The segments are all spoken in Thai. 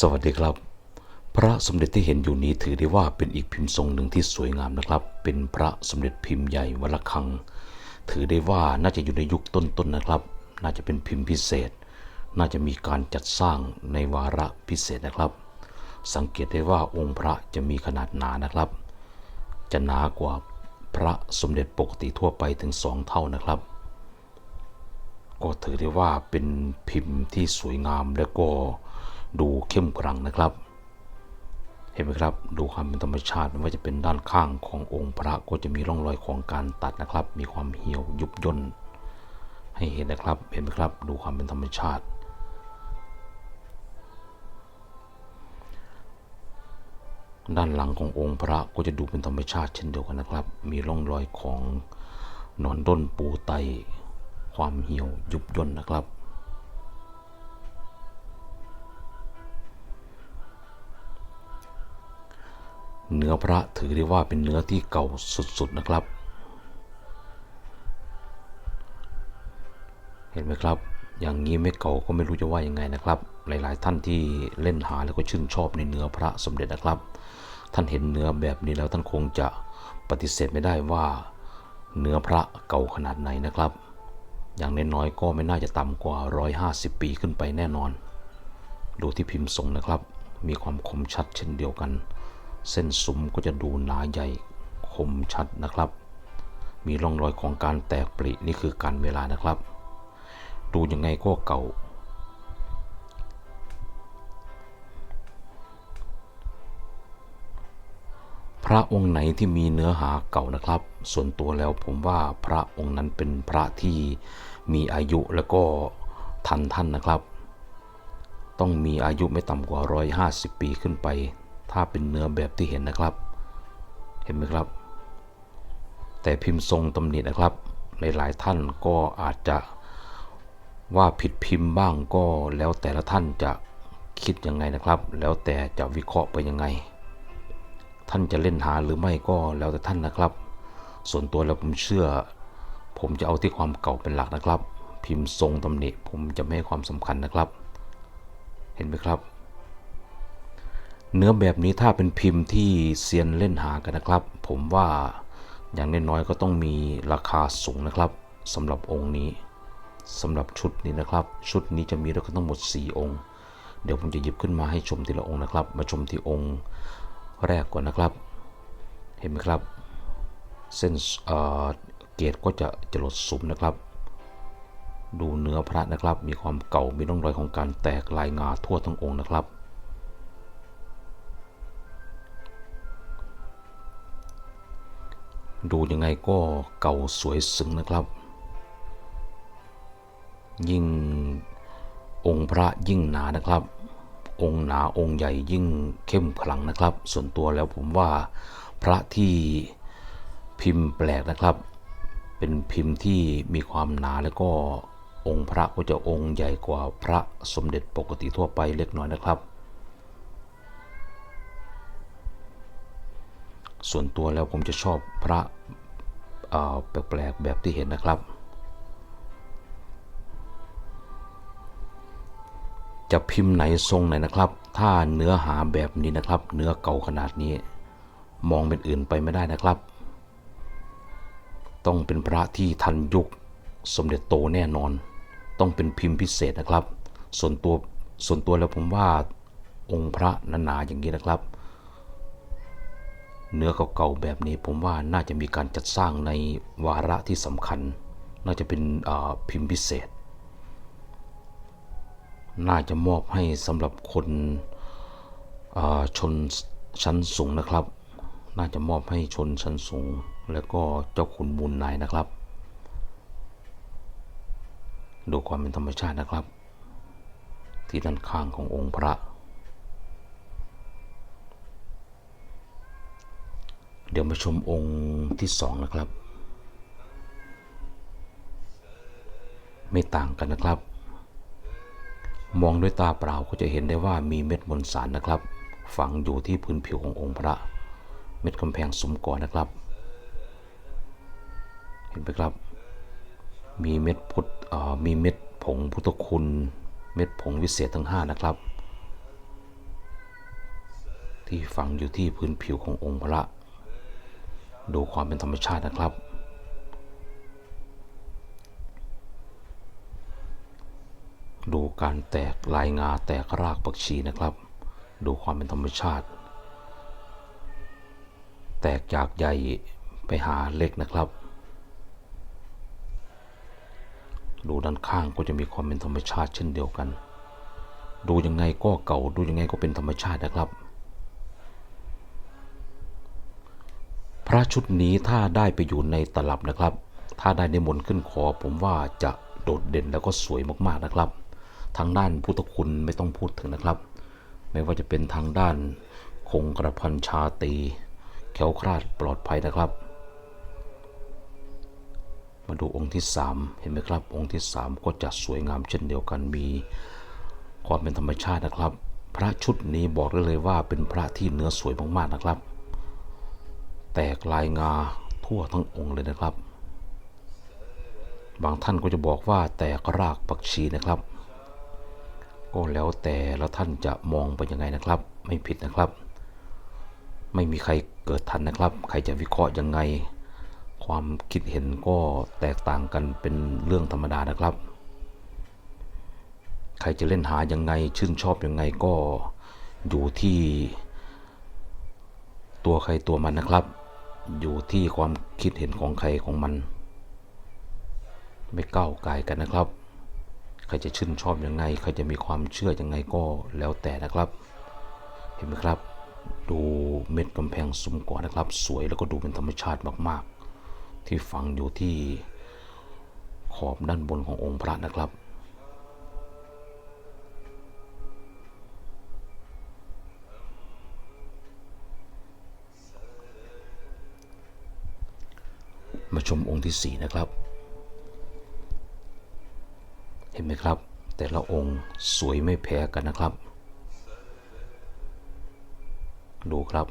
สวัสดีครับ พระสมเด็จที่เห็นอยู่นี้ถือได้ว่าเป็นอีกพิมพ์ทรงหนึ่งที่สวยงามนะครับ เป็นพระสมเด็จพิมพ์ใหญ่วัลคัง ถือได้ว่าน่าจะอยู่ในยุคต้นๆนนะครับ น่าจะเป็นพิมพ์พิเศษ น่าจะมีการจัดสร้างในวาระพิเศษนะครับ สังเกตได้ว่าองค์พระจะมีขนาดหนานะครับ จะหนากว่าพระสมเด็จปกติทั่วไปถึงสองเท่านะครับ ก็ถือได้ว่าเป็นพิมพ์ที่สวยงามและก็ ดูเข้มขลังนะครับ เห็นไหมครับ ดูความเป็นธรรมชาติไม่ว่าจะเป็นด้านข้างขององค์พระก็จะมีร่องรอยของการตัดนะครับ มีความเหี่ยวยุบย่นให้เห็นนะครับ เห็นไหมครับ ดูความเป็นธรรมชาติด้านหลังขององค์พระก็จะดูเป็นธรรมชาติเช่นเดียวกันนะครับ มีร่องรอยของนอนด้นปูไต ความเหี่ยวยุบย่นนะครับ เนื้อพระถือได้ว่าเป็นเนื้อที่เก่าสุดๆนะครับ เห็นไหมครับ อย่างนี้ไม่เก่าก็ไม่รู้จะว่ายังไงนะครับ หลายๆท่านที่เล่นหาแล้วก็ชื่นชอบในเนื้อพระสมเด็จนะครับ ท่านเห็นเนื้อแบบนี้แล้วท่านคงจะปฏิเสธไม่ได้ว่าเนื้อพระเก่าขนาดไหนนะครับ อย่างน้อยๆก็ไม่น่าจะต่ำกว่า 150 ปีขึ้นไปแน่นอน ดูที่พิมพ์ทรงนะครับ มีความคมชัดเช่นเดียวกัน เส้นสุมก็จะดูหนาใหญ่คมชัดนะครับ มีร่องรอยของการแตกปรินี่คือการเวลานะครับ ดูยังไงก็เก่า พระองค์ไหนที่มีเนื้อหาเก่านะครับ ส่วนตัวแล้วผมว่าพระองค์นั้นเป็นพระที่มีอายุแล้วก็ทันท่านนะครับ ต้องมีอายุไม่ต่ำกว่า 150 ปีขึ้นไป ถ้าเป็นเนื้อแบบที่เห็นนะครับ เห็นไหมครับ แต่พิมพ์ทรงตำหนินะครับหลายๆท่านก็อาจจะว่าผิดพิมพ์บ้างก็แล้วแต่ละท่านจะคิดยังไงนะครับ แล้วแต่จะวิเคราะห์ไปยังไง ท่านจะเล่นหาหรือไม่ก็แล้วแต่ท่านนะครับ ส่วนตัวแล้วผมเชื่อ ผมจะเอาที่ความเก่าเป็นหลักนะครับ พิมพ์ทรงตำหนิผมจะไม่ให้ความสำคัญนะครับ เห็นไหมครับ เนื้อแบบนี้ถ้าเป็นพิมพ์ที่เซียนเล่นหากันนะครับ ผมว่าอย่างน้อยๆก็ต้องมีราคาสูงนะครับสำหรับองค์นี้สำหรับชุดนี้นะครับ ชุดนี้จะมีด้วยกันทั้งหมด 4 องค์ เดี๋ยวผมจะหยิบขึ้นมาให้ชมทีละองค์นะครับ มาชมที่องค์แรกก่อนนะครับ เห็นไหมครับ เส้นเกรดก็จะจะลดสุมนะครับ ดูเนื้อพระนะครับ มีความเก่ามีร่องรอยของการแตกลายงาทั่วทั้งองค์นะครับ ดูยังไงก็เก่าสวยซึ้งนะครับ ยิ่งองค์พระยิ่งหนานะครับ องค์หนาองค์ใหญ่ยิ่งเข้มขลังนะครับ ส่วนตัวแล้วผมว่าพระที่พิมพ์แปลกนะครับ เป็นพิมพ์ที่มีความหนาแล้วก็องค์พระก็จะองค์ใหญ่กว่าพระสมเด็จปกติทั่วไปเล็กน้อยนะครับ ส่วนตัวแล้วผมจะชอบพระแปลกๆแบบที่เห็นนะครับ จะพิมพ์ไหนทรงไหนนะครับ ถ้าเนื้อหาแบบนี้นะครับ เนื้อเก่าขนาดนี้ มองเป็นอื่นไปไม่ได้นะครับ ต้องเป็นพระที่ทันยุคสมเด็จโตแน่นอน ต้องเป็นพิมพ์พิเศษนะครับ ส่วนตัวส่วนตัวแล้วผมว่าองค์พระหนาๆอย่างนี้นะครับ เนื้อเก่าๆแบบนี้ผมว่าน่าจะมีการจัดสร้างในวาระที่สำคัญ น่าจะเป็นพิมพ์พิเศษ น่าจะมอบให้สำหรับคนชนชั้นสูงนะครับ น่าจะมอบให้ชนชั้นสูง แล้วก็เจ้าขุนมูลนายนะครับ ดูความเป็นธรรมชาตินะครับ ที่ด้านข้างขององค์พระ เดี๋ยวมาชมองค์ที่สองนะครับ ไม่ต่างกันนะครับ มองด้วยตาเปล่าก็จะเห็นได้ว่ามีเม็ดมวลสารนะครับ ฝังอยู่ที่พื้นผิวขององค์พระ เม็ดกำแพงสมก่อนนะครับ เห็นไหมครับ มีเม็ดพุทธมีเม็ดผงพุทธคุณ เม็ดผงวิเศษทั้ง 5 นะครับ ที่ฝังอยู่ที่พื้นผิวขององค์พระ ดูความเป็นธรรมชาตินะครับ ดูการแตกลายงาแตกรากปักชีนะครับ ดูความเป็นธรรมชาติ แตกจากใหญ่ไปหาเล็กนะครับ ดูด้านข้างก็จะมีความเป็นธรรมชาติเช่นเดียวกัน ดูยังไงก็เก่าดูยังไงก็เป็นธรรมชาตินะครับ ระชุดนี้ถ้าได้ไปอยู่ในตลับนะครับ ถ้าได้ในมนขึ้นคอผมว่าจะโดดเด่นแล้วก็สวยมากๆนะครับ ทางด้านพุทธคุณไม่ต้องพูดถึงนะครับ ไม่ว่าจะเป็นทางด้านคงกระพันชาตีแขวคลาดปลอดภัยนะครับ มาดูองค์ที่ 3 เห็นไหมครับ องค์ที่ 3 ก็จะสวยงามเช่นเดียวกันมีความเป็นธรรมชาตินะครับ พระชุดนี้บอกได้เลยว่าเป็นพระที่เนื้อสวยมากๆนะครับ แตกลายงาทั่วทั้งองค์เลยนะครับ บางท่านก็จะบอกว่าแตกรากปักชีนะครับ ก็แล้วแต่ล้วท่านจะมองไปยังไงนะครับ ไม่ผิดนะครับ ไม่มีใครเกิดทันนะครับ ใครจะวิเคราะห์ยังไง ความคิดเห็นก็แตกต่างกันเป็นเรื่องธรรมดานะครับ ใครจะเล่นหายังไง ชื่นชอบยังไงก็อยู่ที่ตัวใครตัวมันนะครับ อยู่ที่ความคิดเห็นของใครของมัน ไม่ก้าวไกลกันนะครับ ใครจะชื่นชอบยังไง ใครจะมีความเชื่อยังไงก็แล้วแต่นะครับ เห็นไหมครับ ดูเม็ดกำแพงซุ้มก่อนนะครับ สวยแล้วก็ดูเป็นธรรมชาติมาก ๆ ที่ฝังอยู่ที่ขอบด้านบนขององค์พระนะครับ มาชมองค์ที่ 4 นะครับ เห็นไหมครับ แต่ละองค์สวยไม่แพ้กันนะครับ ดูครับ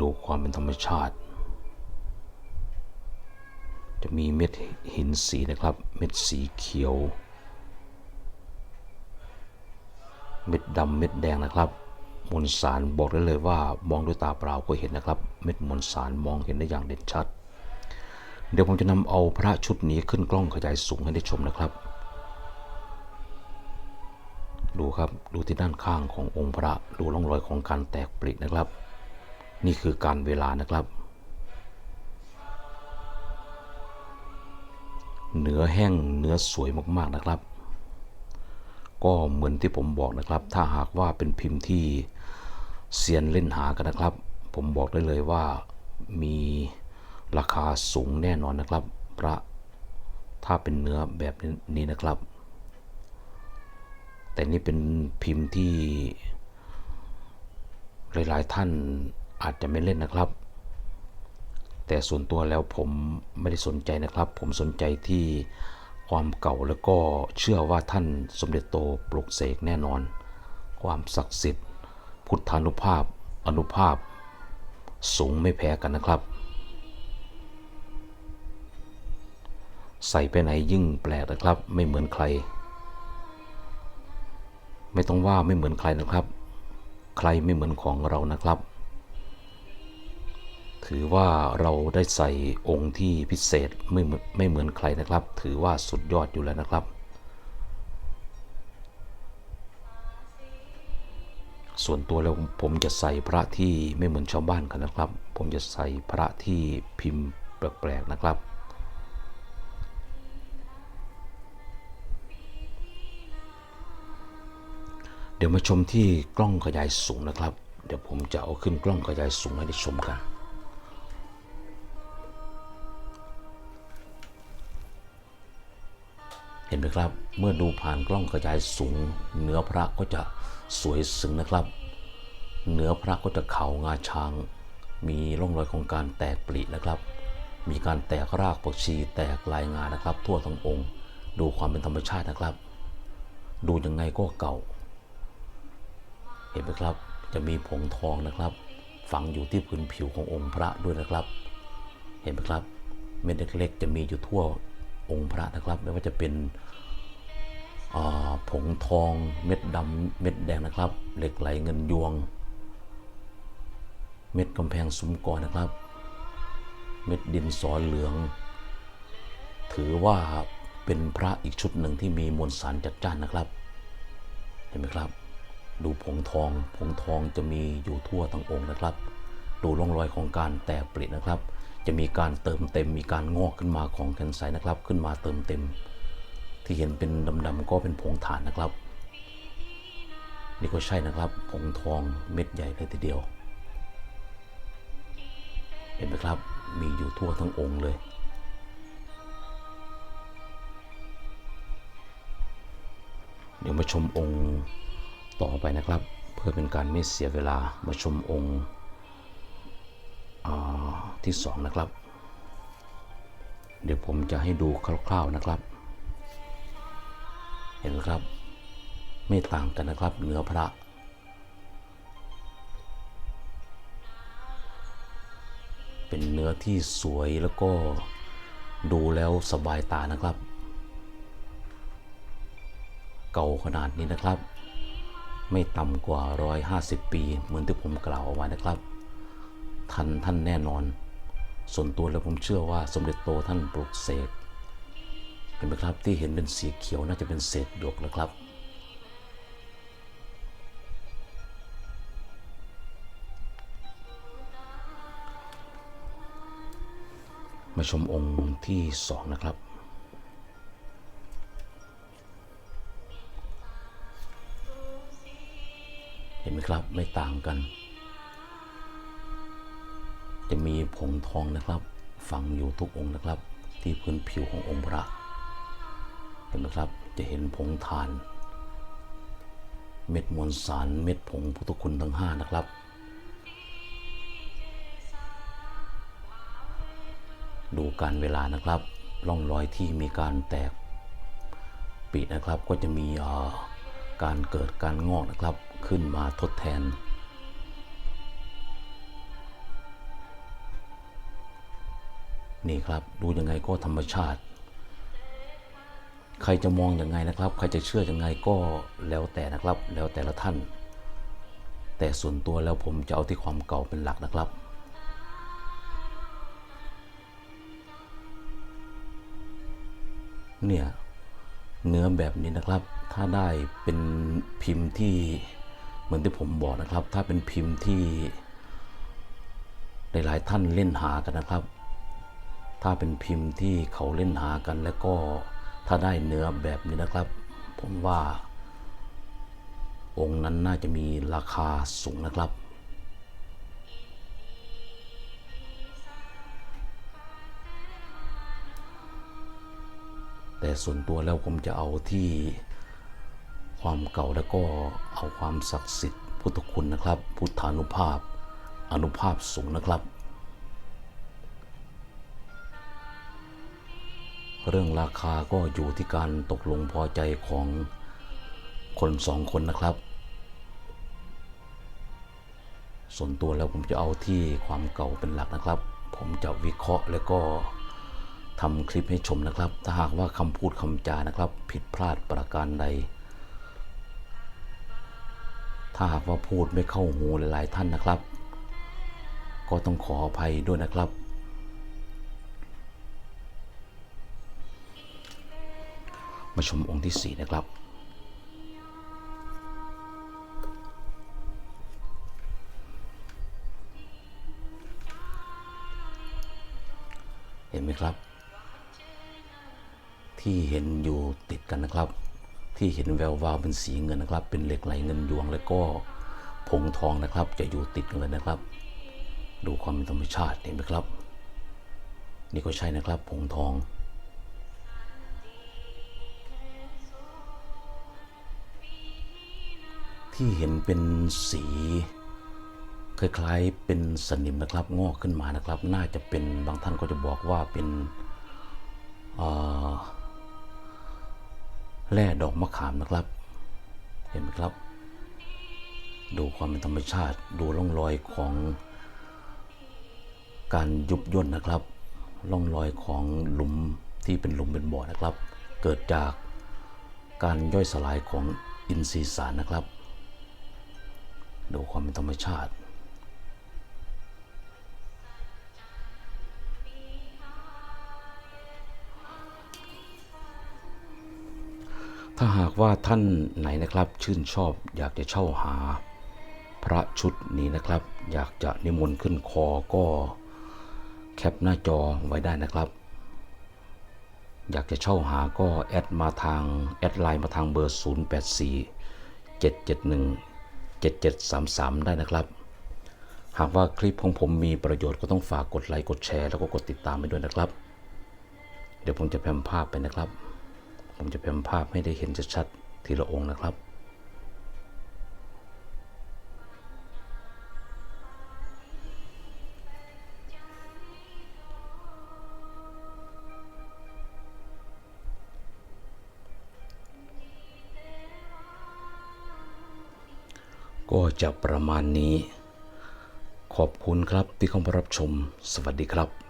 ดูความเป็นธรรมชาติ จะมีเม็ดหินสีนะครับ เม็ดสีเขียว เม็ดดำเม็ดแดงนะครับ มวลสารบอกได้เลยว่ามองด้วยตาเปล่าก็เห็นนะครับ เม็ดมวลสารมองเห็นได้อย่างเด่นชัด เดี๋ยวผมจะนำเอาพระชุดนี้ขึ้นกล้องขยายสูงให้ได้ชมนะครับ ดูครับดูที่ด้านข้างขององค์พระดูร่องรอยของการแตกปรินะครับ นี่คือการเวลานะครับ เนื้อแห้งเนื้อสวยมากๆนะครับก็เหมือนที่ผมบอกนะครับ ถ้าหากว่าเป็นพิมพ์ที่ เซียนเล่นหากันนะครับ ผมบอกได้เลยว่ามีราคาสูงแน่นอนนะครับ พระถ้าเป็นเนื้อแบบนี้นะครับ แต่นี่เป็นพิมพ์ที่หลายๆท่านอาจจะไม่เล่นนะครับ แต่ส่วนตัวแล้วผมไม่ได้สนใจนะครับ ผมสนใจที่ความเก่าแล้วก็เชื่อว่าท่านสมเด็จโตปลุกเสกแน่นอน ความศักดิ์สิทธิ์ พุทธานุภาพอนุภาพ สูงไม่แพ้กันนะครับ ใส่ไปไหนยิ่งแปลกนะครับ ไม่เหมือนใคร ไม่ต้องว่าไม่เหมือนใครนะครับ ใครไม่เหมือนของเรานะครับ ถือว่าเราได้ใส่องค์ที่พิเศษไม่เหมือนไม่เหมือนใครนะครับ ถือว่าสุดยอดอยู่แล้วนะครับ ส่วนตัวแล้วผมจะใส่พระที่ไม่เหมือนชาวบ้านกันนะครับ ผมจะใส่พระที่พิมพ์แปลกๆนะครับ เดี๋ยวมาชมที่กล้องขยายสูงนะครับ เดี๋ยวผมจะเอาขึ้นกล้องขยายสูงให้ได้ชมกันเห็นไหมครับ เมื่อดูผ่านกล้องขยายสูงเนื้อพระก็จะ สวยซึ้งนะครับเนื้อพระก็จะเขางาช้าง มีร่องรอยของการแตกปรินะครับ มีการแตกรากปักชีแตกลายงานะครับ ทั่วทั้งองค์ ดูความเป็นธรรมชาตินะครับ ดูยังไงก็เก่า เห็นไหมครับจะมีผงทองนะครับ ฝังอยู่ที่พื้นผิวขององค์พระด้วยนะครับ เห็นไหมครับเม็ดเล็กๆจะมีอยู่ทั่วองค์พระนะครับ ไม่ว่าจะเป็น ผงทองเม็ดดำเม็ดแดงนะครับ เหล็กไหลเงินยวง เม็ดกำแพงสุมกอนะครับ เม็ดดินสอเหลือง ถือว่าเป็นพระอีกชุดหนึ่งที่มีมวลสารจัดจ้านนะครับเห็นไหมครับ ดูผงทองผงทองจะมีอยู่ทั่วทั้งองค์นะครับ ดูร่องรอยของการแตกปรินะครับ จะมีการเติมเต็มมีการงอกขึ้นมาของแคนไซต์นะครับ ขึ้นมาเติมเต็ม ที่เห็นเป็นดำๆก็เป็นผงถ่านนะครับ นี่ก็ใช่นะครับผงทองเม็ดใหญ่เลยทีเดียว เห็นไหมครับมีอยู่ทั่วทั้งองค์เลย เดี๋ยวมาชมองค์ต่อไปนะครับ เพื่อเป็นการไม่เสียเวลามาชมองค์อาที่สองนะครับ เดี๋ยวผมจะให้ดูคร่าวๆนะครับ เห็นไหมครับ ไม่ต่างกันนะครับ เนื้อพระเป็นเนื้อที่สวยแล้วก็ดูแล้วสบายตานะครับ เก่าขนาดนี้นะครับ ไม่ต่ำกว่า 150 ปี เหมือนที่ผมกล่าวเอาไว้นะครับท่านท่านแน่นอน ส่วนตัวแล้วผมเชื่อว่าสมเด็จโตท่านปลุกเสก ห็นไหมครับที่เห็นเป็นสีเขียวน่าจะเป็นเศษหยกนะครับ มาชมองค์ที่สองนะครับเห็นไหมครับไม่ต่างกัน จะมีผงทองนะครับ ฝังอยู่ทุกองค์นะครับ ที่พื้นผิวขององค์พระ นไหมครับ จะเห็นผงทาน เม็ดมวลสารเม็ดผงพุทธคุณทั้งห้านะครับ ดูการเวลานะครับร่องรอยที่มีการแตกปีนะครับก็จะมีการเกิดการงอกนะครับขึ้นมาทดแทน นี่ครับดูยังไงก็ธรรมชาติ ใครจะมองอยังไงนะครับ ใครจะเชื่ออยังไงก็แล้วแต่นะครับ แล้วแต่ละท่าน แต่ส่วนตัวแล้วผมจะเอาที่ความเก่าเป็นหลักนะครับ เนี่ยเนื้อแบบนี้นะครับ ถ้าได้เป็นพิมพ์ที่เหมือนที่ผมบอกนะครับ ถ้าเป็นพิมพ์ที่หลายๆท่านเล่นหากันนะครับ ถ้าเป็นพิมพ์ที่เขาเล่นหากันแล้วก็ ถ้าได้เนื้อแบบนี้นะครับ ผมว่า องค์นั้นน่าจะมีราคาสูงนะครับ แต่ส่วนตัวแล้วผมจะเอาที่ความเก่าแล้วก็เอาความศักดิ์สิทธิ์พุทธคุณนะครับ พุทธานุภาพอนุภาพสูงนะครับ เรื่องราคาก็อยู่ที่การตกลงพอใจของคนสองคนนะครับ ส่วนตัวแล้วผมจะเอาที่ความเก่าเป็นหลักนะครับ ผมจะวิเคราะห์แล้วก็ทำคลิปให้ชมนะครับ ถ้าหากว่าคำพูดคำจานะครับ ผิดพลาดประการใด ถ้าหากว่าพูดไม่เข้าหูหลายๆท่านนะครับ ก็ต้องขออภัยด้วยนะครับ มาชมองค์ที่ 4 นะครับ เห็นไหมครับ ที่เห็นอยู่ติดกันนะครับ ที่เห็นแวววาวเป็นสีเงินนะครับ เป็นเหล็กไหลเงินยวงแล้วก็ผงทองนะครับ จะอยู่ติดกันเลยนะครับ ดูความเป็นธรรมชาติเห็นไหมครับ นี่ก็ใช่นะครับผงทอง ที่เห็นเป็นสีคล้ายๆเป็นสนิมนะครับงอกขึ้นมานะครับ น่าจะเป็นบางท่านก็จะบอกว่าเป็นแร่ดอกมะขามนะครับ เห็นไหมครับ ดูความเป็นธรรมชาติดูร่องรอยของการยุบย่นนะครับร่องรอยของหลุมที่เป็นหลุมเป็นบ่อนะครับ เกิดจากการย่อยสลายของอินทรีย์สารนะครับ ดูความเป็นธรรมชาติถ้าหากว่าท่านไหนนะครับชื่นชอบอยากจะเช่าหา พระชุดนี้นะครับ อยากจะนิมนต์ขึ้นคอก็แคปหน้าจอไว้ได้นะครับ อยากจะเช่าหาก็แอดมาทางแอดไลน์มาทางเบอร์ 0 8 4 7 7 1 7733 ได้นะครับ หากว่าคลิปของผมมีประโยชน์ก็ต้องฝากกดไลค์กดแชร์แล้วก็กดติดตามไปด้วยนะครับ เดี๋ยวผมจะแพมภาพไปนะครับ ผมจะแพมภาพให้ได้เห็นชัดๆทีละองค์นะครับ จะประมาณนี้ ขอบคุณครับที่เข้ามารับชม สวัสดีครับ